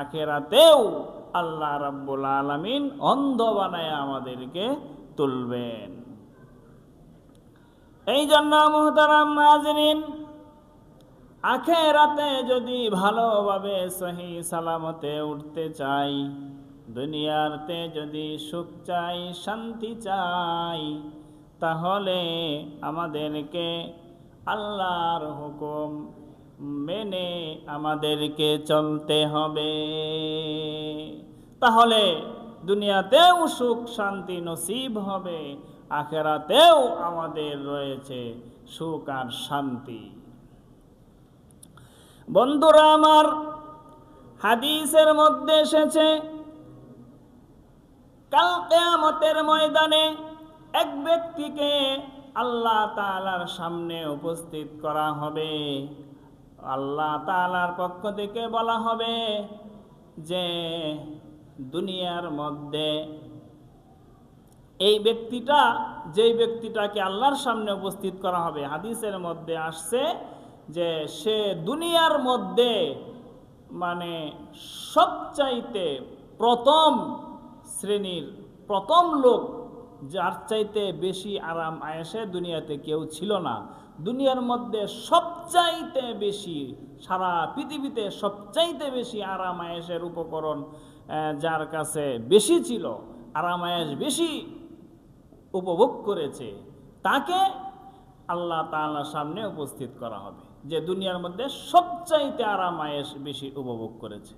আখেরাতেও আল্লাহ রাব্বুল আলামিন অন্ধ বানায় আমাদেরকে তুলবেন। এই জন্য মুহতারাম মাজরিন আখেরাতে যদি ভালোভাবে সহি সালামতে উঠতে চাই, দুনিয়াতে যদি সুখ চাই, শান্তি চাই, তাহলে আমাদেরকে আল্লাহর হুকুম মেনে আমাদেরকে চলতে হবে। তাহলে দুনিয়াতেও সুখ, শান্তি নসিব হবে, আখেরাতেও আমাদের রয়েছে সুখ আর শান্তি। বন্ধুরা আমার, হাদিসের মধ্যে এসেছে, কাল কেয়ামতের ময়দানে এক ব্যক্তিকে আল্লাহ তাআলার সামনে উপস্থিত করা হবে। আল্লাহ তাআলার পক্ষ থেকে বলা হবে যে দুনিয়ার মধ্যে এই ব্যক্তিটা, যেই ব্যক্তিটাকে আল্লাহর সামনে উপস্থিত করা হবে, হাদিসের মধ্যে আসছে যে সে দুনিয়ার মধ্যে মানে সবচাইতে প্রথম শ্রেণির প্রথম লোক, যার চাইতে বেশি আরাম আয়েসে দুনিয়াতে কেউ ছিল না। দুনিয়ার মধ্যে সবচাইতে বেশি, সারা পৃথিবীতে সবচাইতে বেশি আরাম আয়েসের উপকরণ যার কাছে বেশি ছিল আরাম আয়েস বেশি উপভোগ করেছে, তাকে আল্লাহ তাআলার সামনে উপস্থিত করা হবে, যে দুনিয়ার মধ্যে সবচাইতে আরাম আয়েস বেশি উপভোগ করেছে।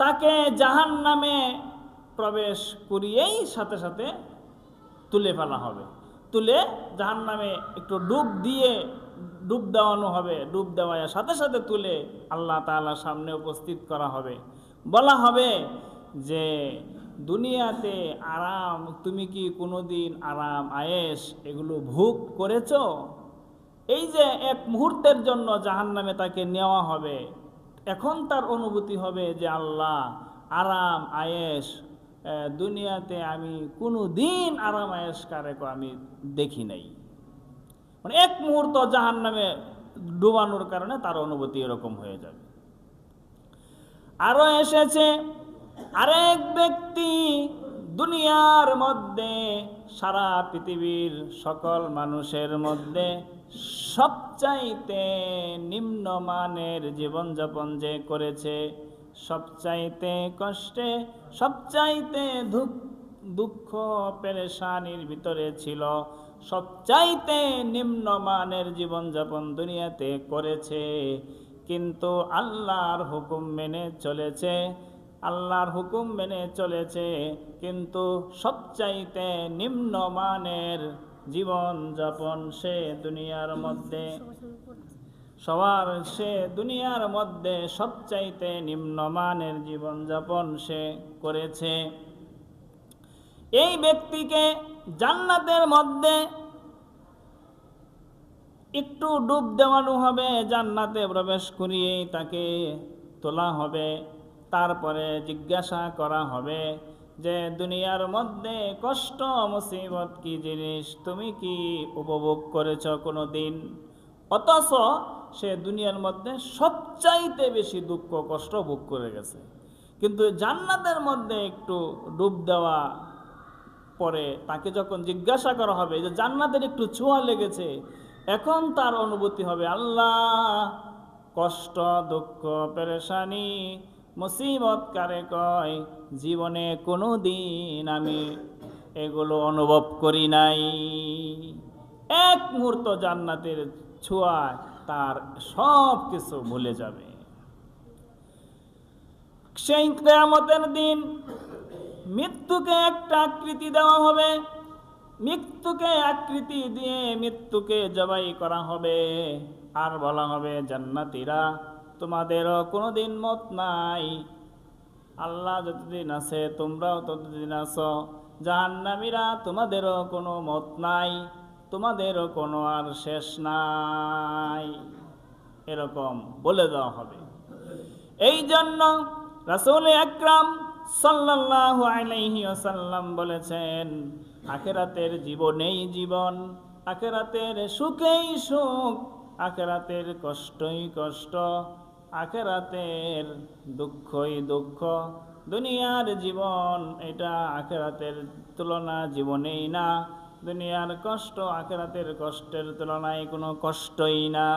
তাকে জাহান নামে প্রবেশ করিয়েই সাথে সাথে তুলে ফেলা হবে। তুলে জাহান নামে একটু ডুব দিয়ে ডুব দেওয়ানো হবে, ডুব দেওয়ার সাথে সাথে তুলে আল্লাহ তাআলার সামনে উপস্থিত করা হবে। বলা হবে যে, দুনিয়াতে আরাম, তুমি কি কোনোদিন আরাম আয়েস এগুলো ভোগ করেছ? এই যে এক মুহূর্তের জন্য জাহান নামে তাকে নেওয়া হবে, এখন তার অনুভূতি হবে যে আল্লাহ আরাম আয়েস দুনিয়াতে আমি কোনো দিন আরাম আয়েস আমি দেখি নাই। মানে এক মুহূর্ত জাহান নামে ডুবানোর কারণে তার অনুভূতি এরকম হয়ে যাবে। আরও এসেছে, আরেক ব্যক্তি দুনিয়ার মধ্যে, সারা পৃথিবীর সকল মানুষের মধ্যে সবচাইতে নিম্নমানের জীবনযাপন যে করেছে সবচাইতে কষ্টে, সবচাইতে দুঃখ পেরেশানির ভিতরে ছিল। সবচাইতে নিম্নমানের জীবনযাপন দুনিয়াতে করেছে। কিন্তু আল্লাহর হুকুম মেনে চলেছে। আল্লাহর হুকুম মেনে চলেছে। কিন্তু সবচাইতে নিম্নমানের জীবন যাপন সে দুনিয়ার মধ্যে সবার সে দুনিয়ার মধ্যে সবচাইতে নিম্নমানের জীবন যাপন সে করেছে। এই ব্যক্তিকে জান্নাতের মধ্যে একটু ডুব দেওয়ানো হবে, জান্নাতে প্রবেশ করিয়ে তাকে তোলা হবে, তারপরে জিজ্ঞাসা করা হবে যে, দুনিয়ার মধ্যে কষ্ট, মুসিবত কি জিনিস? তুমি কি উপভোগ করেছ কোনো দিন অথচ সে দুনিয়ার মধ্যে সবচাইতে বেশি দুঃখ, কষ্ট ভোগ করে গেছে। কিন্তু জান্নাতের মধ্যে একটু ডুব দেওয়া পরে তাকে যখন জিজ্ঞাসা করা হবে যে, জান্নাতের একটু ছোঁয়া লেগেছে, এখন তার অনুভূতি হবে আল্লাহ, কষ্ট, দুঃখ, পেরেশানি, মুসিবত কারে কয়, জীবনে কোনো দিন আমি এগুলো অনুভব করি নাই। এক মুহূর্ত জান্নাতের ছোঁয়ায় তার সব কিছু ভুলে যাবে। দিন মৃত্যুকে একটা আকৃতি দেওয়া হবে। মৃত্যুকে আকৃতি দিয়ে মৃত্যুকে জবাই করা হবে। আর বলা হবে, জান্নাতীরা, তোমাদেরও কোনোদিন মত নাই। আল্লাহ যতদিন আছে, তোমরাও ততদিন আছো। জাহান্নামীরা তোমাদেরও কোনো মত নাই। তোমাদেরও কোনো আর শেষ নাই। এরকম বলে দেওয়া হবে। এই জন্য রাসূল আলাইহি ওয়াসাল্লাম বলেছেন, আখেরাতের জীবনেই জীবন, আখেরাতের সুখেই সুখ, আখেরাতের কষ্টই কষ্ট, আখেরাতের দুঃখই দুঃখ। দুনিয়ার জীবন এটা আখেরাতের তুলনা জীবনেই না দুনিয়ার কষ্ট আখেরাতের কষ্টের তুলনায় কোনো কষ্টই না।